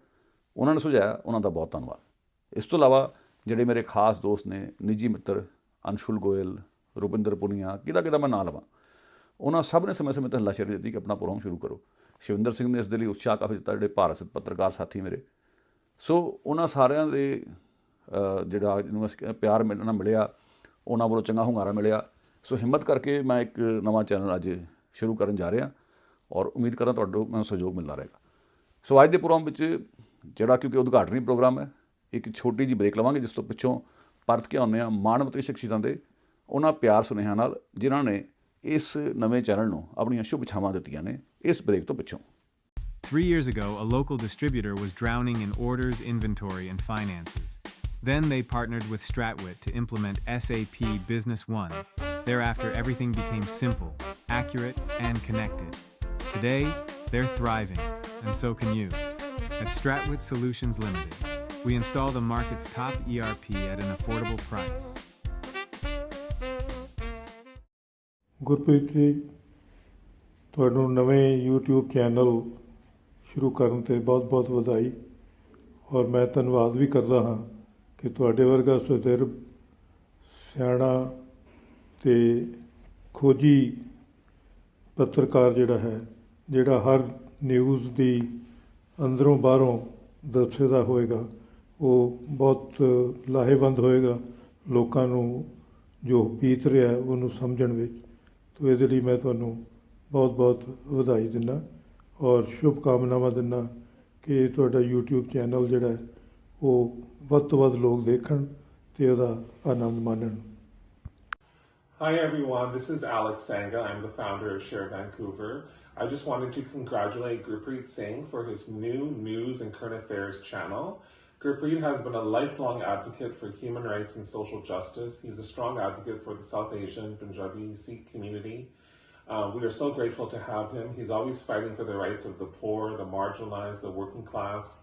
Speaker 2: ਉਹਨਾਂ ਨੇ ਸੁਝਾਇਆ, ਉਹਨਾਂ ਦਾ ਬਹੁਤ ਧੰਨਵਾਦ। ਇਸ ਤੋਂ ਇਲਾਵਾ ਜਿਹੜੇ ਮੇਰੇ ਖਾਸ ਦੋਸਤ ਨੇ, ਨਿੱਜੀ ਮਿੱਤਰ ਅੰਸ਼ੁਲ ਗੋਇਲ, ਰੁਪਿੰਦਰ ਪੁਨੀਆ, ਕਿਹਦਾ ਕਿਹਦਾ ਮੈਂ ਨਾਂ ਲਵਾਂ, ਉਹਨਾਂ ਸਭ ਨੇ ਸਮੇਂ ਸਮੇਂ ਤੇ ਹੱਲਾਸ਼ੇਰੀ ਦਿੱਤੀ ਕਿ ਆਪਣਾ ਪ੍ਰੋਗਰਾਮ ਸ਼ੁਰੂ ਕਰੋ। ਸ਼ਿਵਿੰਦਰ ਸਿੰਘ ਨੇ ਇਸ ਦੇ ਲਈ ਉਤਸ਼ਾਹ ਕਾਫੀ ਦਿੱਤਾ, ਜਿਹੜੇ ਭਾਰਤ ਪੱਤਰਕਾਰ ਸਾਥੀ ਮੇਰੇ। ਸੋ ਉਹਨਾਂ ਸਾਰਿਆਂ ਦੇ ਜਿਹੜਾ ਜਿਹਨੂੰ ਅਸੀਂ ਪਿਆਰ ਮਿਲਣਾ ਮਿਲਿਆ ਉਹਨਾਂ ਵੱਲੋਂ ਚੰਗਾ ਹੁੰਗਾਰਾ ਮਿਲਿਆ। ਸੋ ਹਿੰਮਤ ਕਰਕੇ ਮੈਂ ਇੱਕ ਨਵਾਂ ਚੈਨਲ ਅੱਜ ਸ਼ੁਰੂ ਕਰਨ ਜਾ ਰਿਹਾ ਔਰ ਉਮੀਦ ਕਰਾਂ ਤੁਹਾਡਾ ਮੈਨੂੰ ਸਹਿਯੋਗ ਮਿਲਦਾ ਰਹੇਗਾ। ਸੋ ਅੱਜ ਦੇ ਪ੍ਰੋਗਰਾਮ ਵਿੱਚ ਜਿਹੜਾ ਕਿਉਂਕਿ ਉਦਘਾਟਨੀ ਪ੍ਰੋਗਰਾਮ ਹੈ ਇੱਕ ਛੋਟੀ ਜਿਹੀ ਬ੍ਰੇਕ ਲਵਾਂਗੇ ਜਿਸ ਤੋਂ ਪਿੱਛੋਂ ਪਰਤ ਕੇ ਆਉਂਦੇ ਆ ਮਾਨਵਤੀ ਸ਼ਖਸੀਅਤਾਂ ਦੇ ਉਹਨਾਂ ਪਿਆਰ ਸੁਨੇਹਿਆਂ ਨਾਲ ਜਿਨ੍ਹਾਂ ਨੇ ਇਸ ਨਵੇਂ ਚੈਨਲ ਨੂੰ ਆਪਣੀਆਂ ਸ਼ੁਭ ਛਾਵਾਂ ਦਿੱਤੀਆਂ ਨੇ ਇਸ ਬ੍ਰੇਕ ਤੋਂ ਪਿੱਛੋਂ।
Speaker 3: Three years ago, a local distributor was drowning in orders, inventory, and finances. Then they partnered with Stratwit to implement SAP Business One. Thereafter, everything became simple, accurate, and connected. Today, they're thriving, and so can you. At Stratwit Solutions Limited, we install the market's top ERP at an affordable price.
Speaker 4: Gurpreet ji ਤੁਹਾਨੂੰ ਨਵੇਂ YouTube channel ਸ਼ੁਰੂ ਕਰਨ ਤੇ ਬਹੁਤ-ਬਹੁਤ ਵਧਾਈ ਔਰ ਮੈਂ ਧੰਨਵਾਦ ਵੀ ਕਰਦਾ ਹਾਂ ਕਿ ਤੁਹਾਡੇ ਵਰਗਾ ਸੁਦਰਭ ਸਿਆਣਾ ਤੇ ਖੋਜੀ ਪੱਤਰਕਾਰ ਜਿਹੜਾ ਹੈ, ਜਿਹੜਾ ਹਰ ਨਿਊਜ਼ ਦੀ ਅੰਦਰੋਂ ਬਾਹਰੋਂ ਦੱਸਦਾ ਹੋਏਗਾ ਉਹ ਬਹੁਤ ਲਾਹੇਵੰਦ ਹੋਏਗਾ ਲੋਕਾਂ ਨੂੰ ਜੋ ਬੀਤ ਰਿਹਾ ਉਹਨੂੰ ਸਮਝਣ ਵਿੱਚ। ਤੋ ਇਹਦੇ ਲਈ ਮੈਂ ਤੁਹਾਨੂੰ ਬਹੁਤ ਬਹੁਤ ਵਧਾਈ ਦਿੰਦਾ ਔਰ ਸ਼ੁਭ ਕਾਮਨਾਵਾਂ ਦਿੰਦਾ ਕਿ ਤੁਹਾਡਾ YouTube ਚੈਨਲ ਜਿਹੜਾ ਉਹ ਵੱਧ ਤੋਂ ਵੱਧ ਲੋਕ ਦੇਖਣ ਤੇ ਉਹਦਾ ਆਨੰਦ ਮਾਣਨ
Speaker 5: Hi everyone, this is Alex Sanga. I'm the founder of Share Vancouver. I just wanted to congratulate Gurpreet Singh for his new news and current affairs channel. Gurpreet has been a lifelong advocate for human rights and social justice. He's a strong advocate for the South Asian Punjabi Sikh community. Uh, we are so grateful to have him. He's always fighting for the rights of the poor, the marginalized, the working class.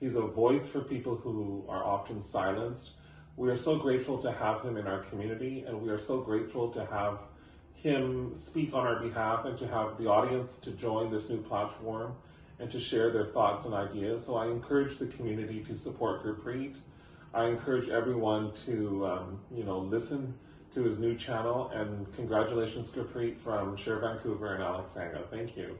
Speaker 5: He's a voice for people who are often silenced. We are so grateful to have him in our community, and we are so grateful to have him speak on our behalf and to have the audience to join this new platform and to share their thoughts and ideas. So I encourage the community to support Gurpreet. I encourage everyone to, um, you know, listen to his new channel. And congratulations, Gurpreet, from Share Vancouver and Alex Sanga. Thank you.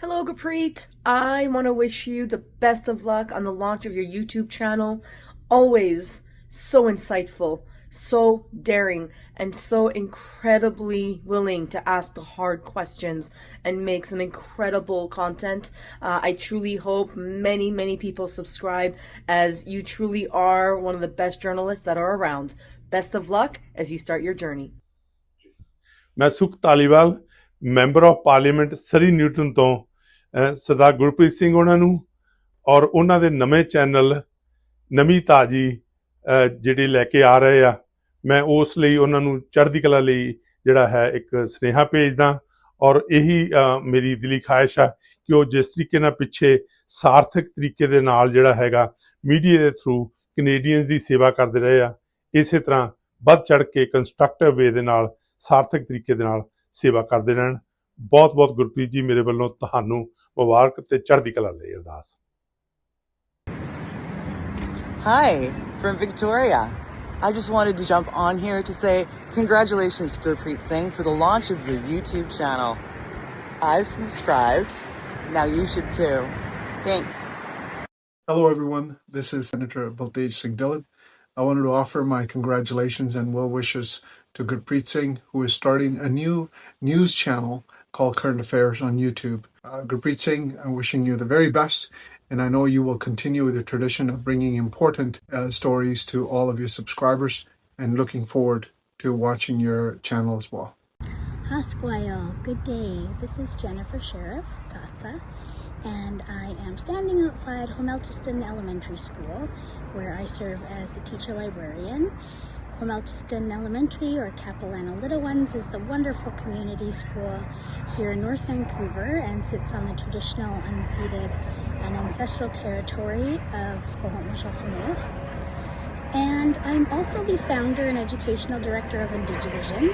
Speaker 6: Hello, Gurpreet. I want to wish you the best of luck on the launch of your YouTube channel. Always so insightful, so daring, and so incredibly willing to ask the hard questions and make some incredible content. Uh, I truly hope many, many people subscribe as you truly are one of the best journalists that are around. Best of luck as you start your journey.
Speaker 7: ਮੈਂ ਸੁਖ Dhaliwal member of parliament Surrey Newton ਤੋਂ ਅਹ, Sardar Gurpreet Singh ਉਹਨਾਂ ਨੂੰ ਔਰ ਉਹਨਾਂ ਦੇ ਨਵੇਂ channel ਨਵੀਂ ਤਾਜੀ ਜਿਹੜੇ ਲੈ ਕੇ ਆ ਰਹੇ ਆ। ਮੈਂ ਉਸ ਲਈ ਉਹਨਾਂ ਨੂੰ ਚੜ੍ਹਦੀ ਕਲਾ ਲਈ ਜਿਹੜਾ ਹੈ ਇੱਕ ਸਨੇਹਾ ਭੇਜਦਾ ਔਰ ਇਹੀ ਮੇਰੀ ਦਿਲੀ ਖਾਹਿਸ਼ ਆ ਕਿ ਉਹ ਜਿਸ ਤਰੀਕੇ ਨਾਲ ਪਿੱਛੇ ਸਾਰਥਕ ਤਰੀਕੇ ਦੇ ਨਾਲ ਜਿਹੜਾ ਹੈਗਾ ਮੀਡੀਆ ਦੇ ਥਰੂ ਕੈਨੇਡੀਅਨਸ ਦੀ ਸੇਵਾ ਕਰਦੇ ਰਹੇ ਆ, ਇਸੇ ਤਰ੍ਹਾਂ ਵੱਧ ਚੜ੍ਹ ਕੇ ਕੰਸਟਰਕਟਿਵ ਵੇ ਦੇ ਨਾਲ, ਸਾਰਥਕ ਤਰੀਕੇ ਦੇ ਨਾਲ ਸੇਵਾ ਕਰਦੇ ਰਹਿਣ। ਬਹੁਤ ਬਹੁਤ ਗੁਰਪ੍ਰੀਤ ਜੀ ਮੇਰੇ ਵੱਲੋਂ ਤੁਹਾਨੂੰ ਮੁਬਾਰਕ ਤੇ ਚੜ੍ਹਦੀ ਕਲਾ ਲਈ ਅਰਦਾਸ
Speaker 8: Hi, from Victoria. I just wanted to jump on here to say congratulations, Gurpreet Singh, for the launch of your YouTube channel. I've subscribed. Now you should too. Thanks.
Speaker 9: Hello, everyone. This is Senator Baltej Singh Dhillon. I wanted to offer my congratulations and well wishes to Gurpreet Singh, who is starting a new news channel called Current Affairs on YouTube. Uh, Gurpreet Singh, I'm wishing you the very best, and I know you will continue with the tradition of bringing important uh, stories to all of your subscribers, and looking forward to watching your channel as well.
Speaker 10: Hasquayo, good day. This is Jennifer Sheriff Tsatsa, and I am standing outside Homeltiston Elementary School, where I serve as the teacher librarian. Homeltiston Elementary, or Capilano Little Ones, is the wonderful community school here in North Vancouver and sits on the traditional unceded and ancestral territory of Skohoma And I'm also the founder and educational director of Indigivision.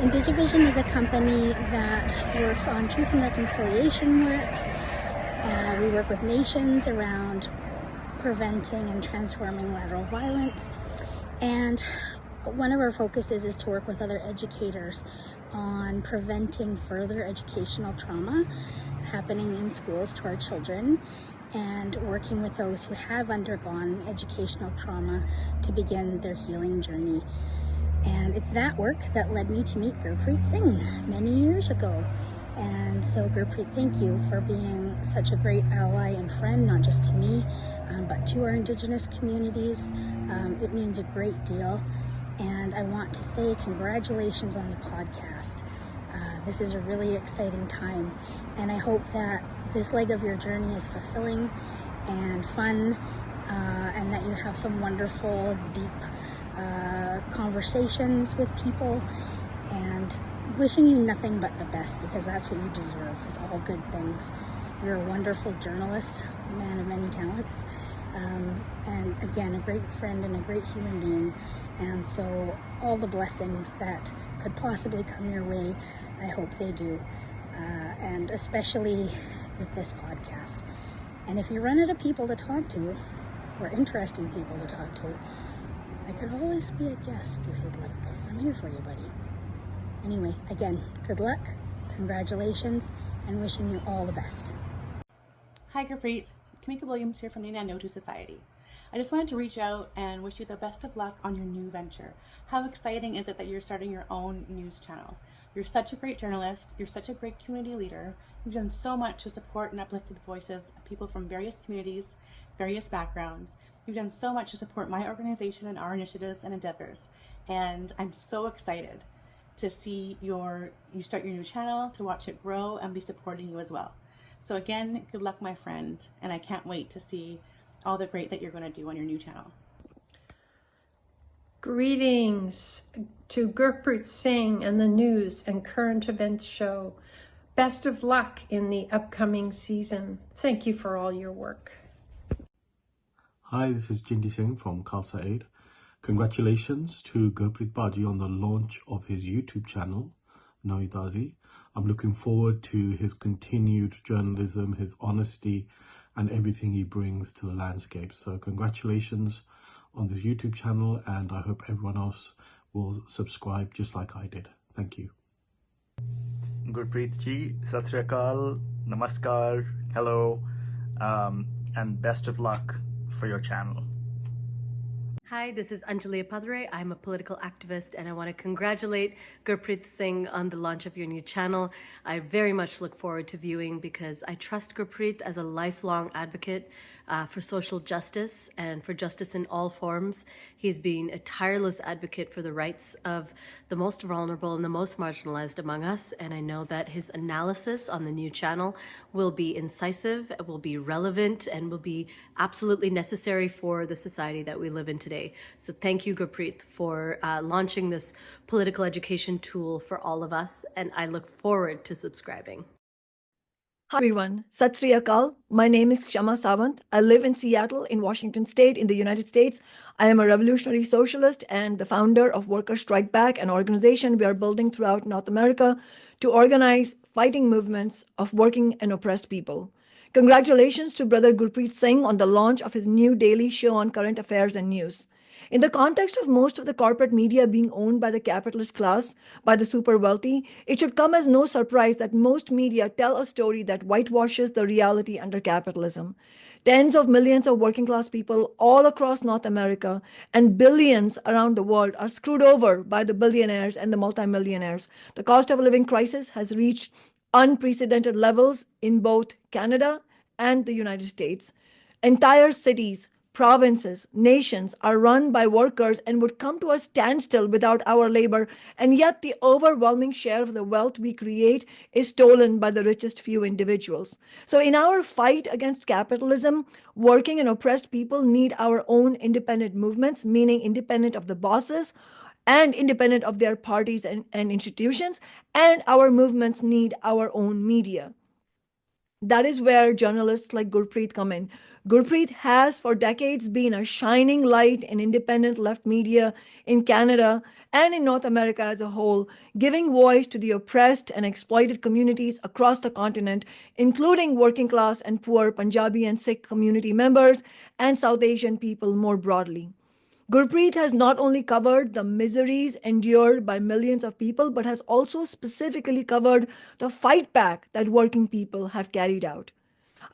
Speaker 10: Indigivision is a company that works on truth and reconciliation work. Uh, we work with nations around preventing and transforming lateral violence. And one of our focuses is to work with other educators on preventing further educational trauma happening in schools to our children and working with those who have undergone educational trauma to begin their healing journey. And it's that work that led me to meet Gurpreet Singh many years ago. And so, Gurpreet, thank you for being such a great ally and friend, not just to me, um, but to our Indigenous communities. Um, it means a great deal. And I want to say congratulations on the podcast. Uh, this is a really exciting time. And I hope that this leg of your journey is fulfilling and fun, uh, and that you have some wonderful, deep uh, conversations with people. And wishing you nothing but the best because that's what you deserve is all good things. You're a wonderful journalist, a man of many talents, um, and again, a great friend and a great human being. And so, all the blessings that could possibly come your way, I hope they do. Uh, and especially with this podcast. And if you run out of people to talk to, or interesting people to talk to, I could always be a guest if you'd like. I'm here for you, buddy. Anyway, again, good luck, congratulations, and wishing you all the best.
Speaker 11: Hi, Gurpreet. Kamika Williams here from the Nanotu Society. I just wanted to reach out and wish you the best of luck on your new venture. How exciting is it that you're starting your own news channel? You're such a great journalist, you're such a great community leader. You've done so much to support and uplift the voices of people from various communities, various backgrounds. You've done so much to support my organization and our initiatives and endeavors. And I'm so excited to see your you start your new channel, to watch it grow and be supporting you as well. So again, good luck my friend, and I can't wait to see all the great that you're going to do on your new channel.
Speaker 12: Greetings to Gurpreet Singh and the news and current events show. Best of luck in the upcoming season. Thank you for all your work.
Speaker 13: Hi, this is Jindy Singh from Khalsa Aid. Congratulations to Gurpreet Baji on the launch of his YouTube channel, Navi I'm looking forward to his continued journalism, his honesty, and everything he brings to the landscape. So, congratulations on this YouTube channel, and I hope everyone else will subscribe just like I did. Thank you.
Speaker 14: Gurpreet ji, Sat Sri Akal, Namaskar, hello, um, and best of luck for your channel.
Speaker 15: Hi, this is Anjali Padre. I'm a political activist and I want to congratulate Gurpreet Singh on the launch of your new channel. I very much look forward to viewing because I trust Gurpreet as a lifelong advocate uh, for social justice and for justice in all forms. He's been a tireless advocate for the rights of the most vulnerable and the most marginalized among us. And I know that his analysis on the new channel will be incisive, will be relevant, and will be absolutely necessary for the society that we live in today. So thank you, Gurpreet, for uh, launching this political education tool for all of us. And I look forward to subscribing.
Speaker 16: Hi everyone, Sat Sri Akal. My name is Kshama Sawant. I live in Seattle in Washington State in the United States. I am a revolutionary socialist and the founder of Worker Strike Back, an organization we are building throughout North America to organize fighting movements of working and oppressed people. Congratulations to Brother Gurpreet Singh on the launch of his new daily show on current affairs and news. In the context of most of the corporate media being owned by the capitalist class, by the super wealthy, it should come as no surprise that most media tell a story that whitewashes the reality under capitalism. Tens of millions of working class people all across North America and billions around the world are screwed over by the billionaires and the multimillionaires. The cost of living crisis has reached unprecedented levels in both Canada and the United States. Entire cities, provinces, nations are run by workers and would come to a standstill without our labor. And yet, the overwhelming share of the wealth we create is stolen by the richest few individuals. So, in our fight against capitalism, working and oppressed people need our own independent movements, meaning independent of the bosses and independent of their parties and, and institutions. And our movements need our own media. That is where journalists like Gurpreet come in. Gurpreet has for decades been a shining light in independent left media in Canada and in North America as a whole, giving voice to the oppressed and exploited communities across the continent, including working class and poor Punjabi and Sikh community members and South Asian people more broadly. Gurpreet has not only covered the miseries endured by millions of people, but has also specifically covered the fight back that working people have carried out.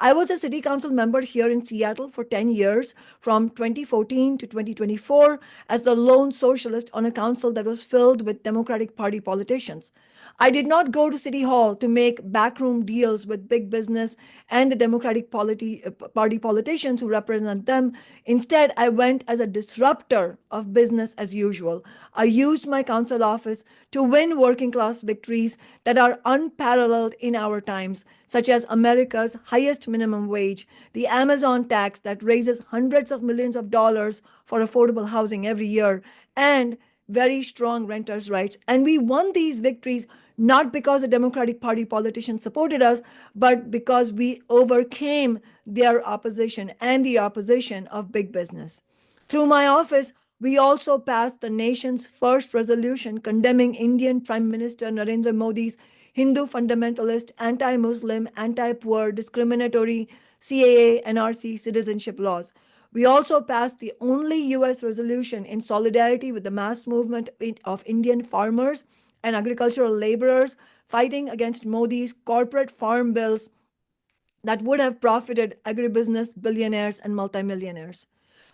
Speaker 16: I was a city council member here in Seattle for 10 years, from 2014 to 2024, as the lone socialist on a council that was filled with Democratic Party politicians. I did not go to City Hall to make backroom deals with big business and the Democratic uh, Party politicians who represent them. Instead, I went as a disruptor of business as usual. I used my council office to win working class victories that are unparalleled in our times, such as America's highest minimum wage, the Amazon tax that raises hundreds of millions of dollars for affordable housing every year, and very strong renters' rights. And we won these victories not because the Democratic Party politicians supported us, but because we overcame their opposition and the opposition of big business. Through my office, we also passed the nation's first resolution condemning Indian Prime Minister Narendra Modi's Hindu fundamentalist, anti Muslim, anti poor, discriminatory CAA NRC citizenship laws. We also passed the only US resolution in solidarity with the mass movement of Indian farmers and agricultural laborers fighting against Modi's corporate farm bills that would have profited agribusiness billionaires and multimillionaires.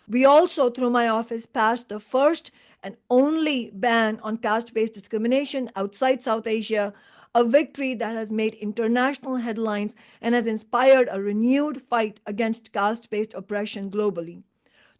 Speaker 16: We also, through my office, passed the first and only ban on caste based discrimination outside South Asia, a victory that has made international headlines and has inspired a renewed fight against caste based oppression globally.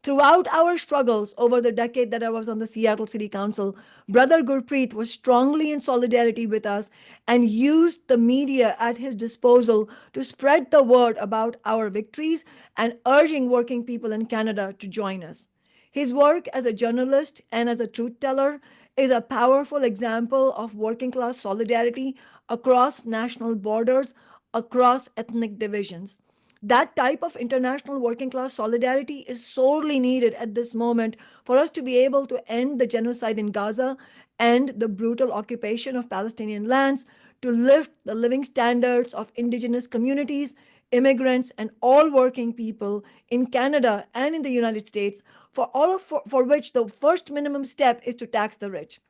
Speaker 16: Throughout our struggles over the decade that I was on the Seattle City Council, Brother Gurpreet was strongly in solidarity with us and used the media at his disposal to spread the word about our victories and urging working people in Canada to join us. His work as a journalist and as a truth teller is a powerful example of working class solidarity across national borders, across ethnic divisions that type of international working class solidarity is sorely needed at this moment for us to be able to end the genocide in Gaza and the brutal occupation of Palestinian lands, to lift the living standards of indigenous communities, immigrants, and all working people in Canada and in the United States, for all of for, for which the first minimum step is to tax the rich.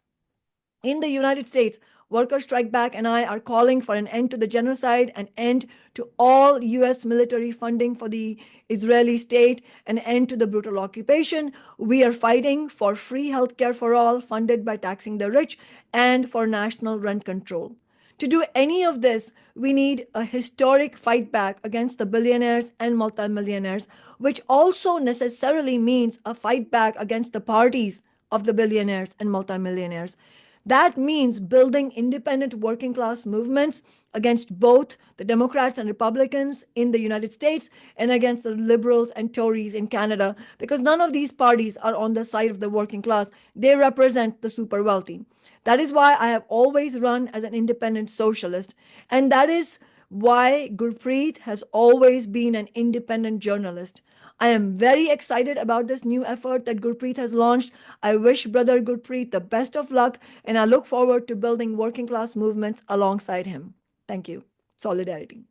Speaker 16: In the United States, Workers Strike Back and I are calling for an end to the genocide, an end to all US military funding for the Israeli state, an end to the brutal occupation. We are fighting for free healthcare for all, funded by taxing the rich, and for national rent control. To do any of this, we need a historic fight back against the billionaires and multimillionaires, which also necessarily means a fight back against the parties of the billionaires and multimillionaires. That means building independent working class movements against both the Democrats and Republicans in the United States and against the liberals and Tories in Canada, because none of these parties are on the side of the working class. They represent the super wealthy. That is why I have always run as an independent socialist. And that is why Gurpreet has always been an independent journalist. I am very excited about this new effort that Gurpreet has launched. I wish Brother Gurpreet the best of luck, and I look forward to building working class movements alongside him. Thank you. Solidarity.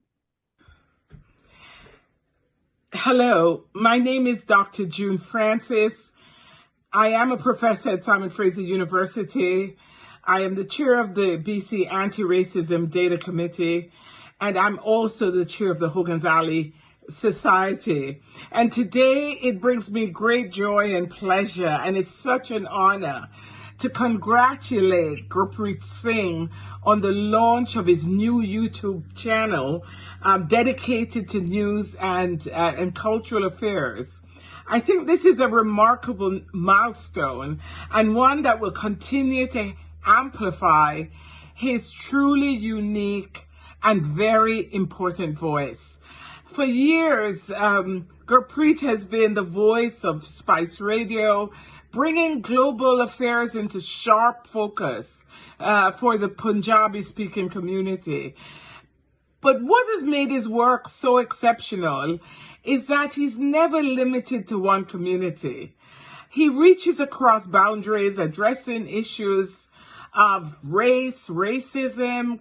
Speaker 17: Hello, my name is Dr. June Francis. I am a professor at Simon Fraser University. I am the chair of the BC Anti Racism Data Committee, and I'm also the chair of the Hogan's Alley society. And today it brings me great joy and pleasure, and it's such an honor to congratulate Gurpreet Singh on the launch of his new YouTube channel um, dedicated to news and, uh, and cultural affairs. I think this is a remarkable milestone and one that will continue to amplify his truly unique and very important voice. For years, um, Gurpreet has been the voice of Spice Radio, bringing global affairs into sharp focus uh, for the Punjabi speaking community. But what has made his work so exceptional is that he's never limited to one community. He reaches across boundaries, addressing issues of race, racism,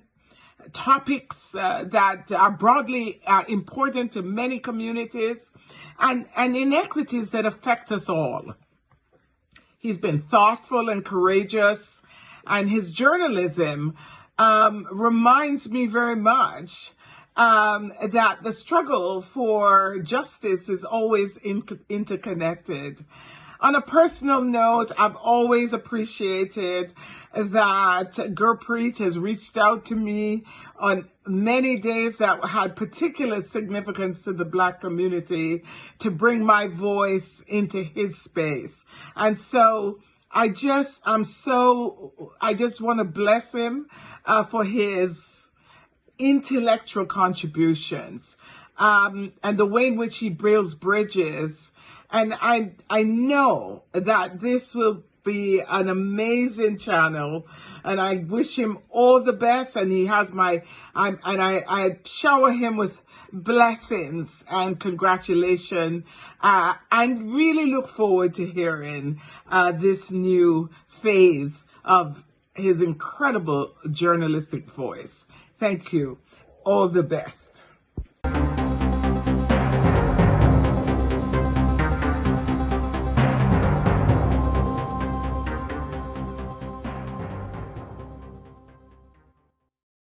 Speaker 17: topics uh, that are broadly uh, important to many communities, and, and inequities that affect us all. He's been thoughtful and courageous, and his journalism um, reminds me very much um, that the struggle for justice is always in- interconnected. On a personal note, I've always appreciated that Gurpreet has reached out to me on many days that had particular significance to the Black community to bring my voice into his space. And so I just, I'm so, I just want to bless him uh, for his intellectual contributions um, and the way in which he builds bridges. And I, I know that this will be an amazing channel and I wish him all the best and he has my I'm, and I, I shower him with blessings and congratulations uh, and really look forward to hearing uh, this new phase of his incredible journalistic voice. Thank you. All the best.